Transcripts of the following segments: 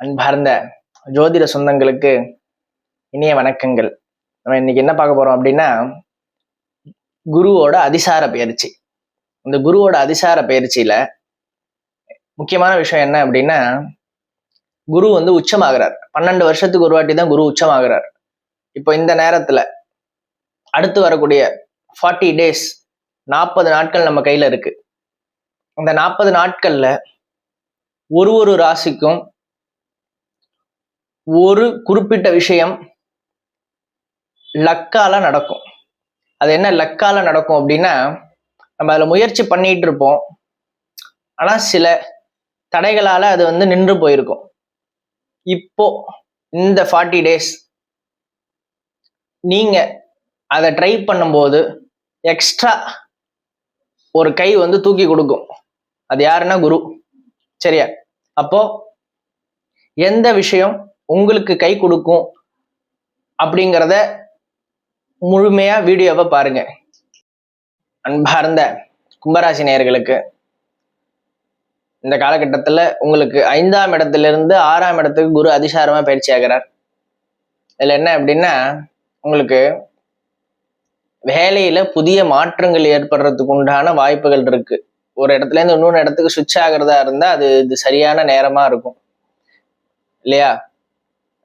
அன்பார்ந்த ஜோதிட சொந்தங்களுக்கு இனிய வணக்கங்கள். நம்ம இன்னைக்கு என்ன பார்க்க போறோம் அப்படின்னா குருவோட அதிசார பயிற்சி. இந்த குருவோட அதிசார பயிற்சியில முக்கியமான விஷயம் என்ன அப்படின்னா குரு வந்து உச்சமாகிறார். பன்னெண்டு வருஷத்துக்கு ஒரு வாட்டி தான் குரு உச்சமாகிறார். இப்போ இந்த நேரத்துல அடுத்து வரக்கூடிய ஃபார்ட்டி டேஸ் நாற்பது நாட்கள் நம்ம கையில இருக்கு. அந்த நாற்பது நாட்கள்ல ஒரு ஒரு ராசிக்கும் ஒரு குறிப்பிட்ட விஷயம் லக்கால நடக்கும். அது என்ன லக்கால நடக்கும் அப்படின்னா நம்ம அதில் முயற்சி பண்ணிட்டு இருப்போம். ஆனால் சில தடைகளால அது வந்து நின்று போயிருக்கும். இப்போ இந்த ஃபார்ட்டி டேஸ் நீங்க அதை ட்ரை பண்ணும்போது எக்ஸ்ட்ரா ஒரு கை வந்து தூக்கி கொடுக்கும். அது யாருன்னா குரு. சரியா? அப்போ எந்த விஷயம் உங்களுக்கு கை கொடுக்கும் அப்படிங்கிறத முழுமையாக வீடியோவை பாருங்க. அன்பார்ந்த கும்பராசி நேயர்களுக்கு இந்த காலகட்டத்தில் உங்களுக்கு ஐந்தாம் இடத்துல இருந்து ஆறாம் இடத்துக்கு குரு அதிசாரமாக பயிற்சி ஆகிறார். இதில் என்ன அப்படின்னா உங்களுக்கு வேலையில் புதிய மாற்றங்கள் ஏற்படுறதுக்கு உண்டான வாய்ப்புகள் இருக்குது ஒரு இடத்துல இருந்து இடத்துக்கு சுவிட்ச் ஆகிறதா இருந்தால் அது இது சரியான நேரமாக இருக்கும். இல்லையா?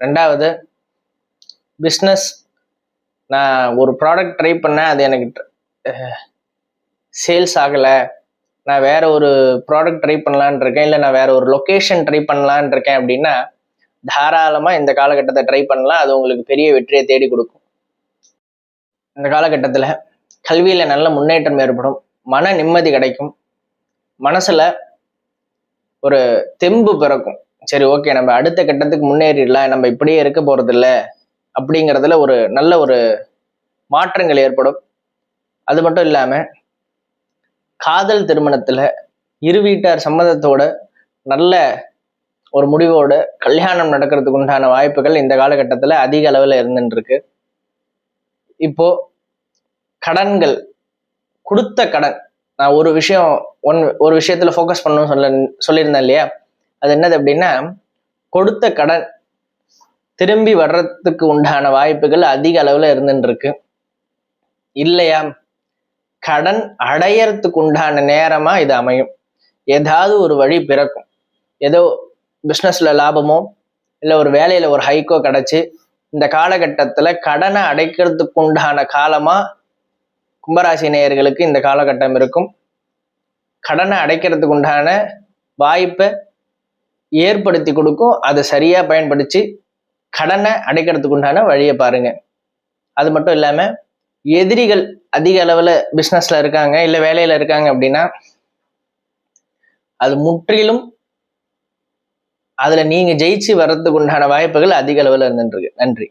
ரெண்டாவது பிஸ்னஸ் நான் ஒரு ப்ராடக்ட் ட்ரை பண்ணேன் அது எனக்கு சேல்ஸ் ஆகலை. நான் வேற ஒரு ப்ராடக்ட் ட்ரை பண்ணலான் இருக்கேன் இல்லை நான் வேற ஒரு லொக்கேஷன் ட்ரை பண்ணலான் இருக்கேன் அப்படின்னா தாராளமாக இந்த காலகட்டத்தை ட்ரை பண்ணலாம். அது உங்களுக்கு பெரிய வெற்றியை தேடி கொடுக்கும். இந்த காலகட்டத்தில் கல்வியில் நல்ல முன்னேற்றம் ஏற்படும். மன நிம்மதி கிடைக்கும். மனசில் ஒரு தெம்பு பிறக்கும். சரி ஓகே நம்ம அடுத்த கட்டத்துக்கு முன்னேறிடலாம். நம்ம இப்படியே இருக்க போகிறதில்ல அப்படிங்கிறதுல ஒரு நல்ல ஒரு மாற்றங்கள் ஏற்படும். அது மட்டும் இல்லாமல் காதல் திருமணத்தில் இரு வீட்டார் சம்மதத்தோட நல்ல ஒரு முடிவோட கல்யாணம் நடக்கிறதுக்கு உண்டான வாய்ப்புகள் இந்த காலகட்டத்தில் அதிக அளவில் இருந்துருக்கு இப்போது இப்போ கடன்கள் கொடுத்த கடன் நான் ஒரு விஷயம் ஒன் ஒரு விஷயத்தில் ஃபோக்கஸ் பண்ணணும்னு சொல்ல சொல்லியிருந்தேன் இல்லையா? அது என்னது அப்படின்னா கொடுத்த கடன் திரும்பி வர்றதுக்கு உண்டான வாய்ப்புகள் அதிக அளவில் இருந்துட்டு இருக்கு இல்லையா? கடன் அடையறதுக்கு உண்டான நேரமா இது அமையும். ஏதாவது ஒரு வழி பிறக்கும். ஏதோ பிஸ்னஸ்ல லாபமோ இல்லை ஒரு வேலையில ஒரு ஹைக்கோ கிடச்சி இந்த காலகட்டத்தில் கடனை அடைக்கிறதுக்கு உண்டான காலமாக கும்பராசி நேயர்களுக்கு இந்த காலகட்டம் இருக்கும். கடனை அடைக்கிறதுக்கு உண்டான வாய்ப்பை ஏற்படுத்தி கொடுக்கும் அதை சரியா பயன்படுத்தி கடனை அடைக்கிறதுக்கு உண்டான வழியை பாருங்க. அது மட்டும் இல்லாம எதிரிகள் அதிக அளவுல பிசினஸ்ல இருக்காங்க இல்ல வேலையில இருக்காங்க அப்படின்னா அது முற்றிலும் அதுல நீங்க ஜெயிச்சு வர்றதுக்கு உண்டான வாய்ப்புகள் அதிக அளவில் இருந்துருக்கு நன்றி.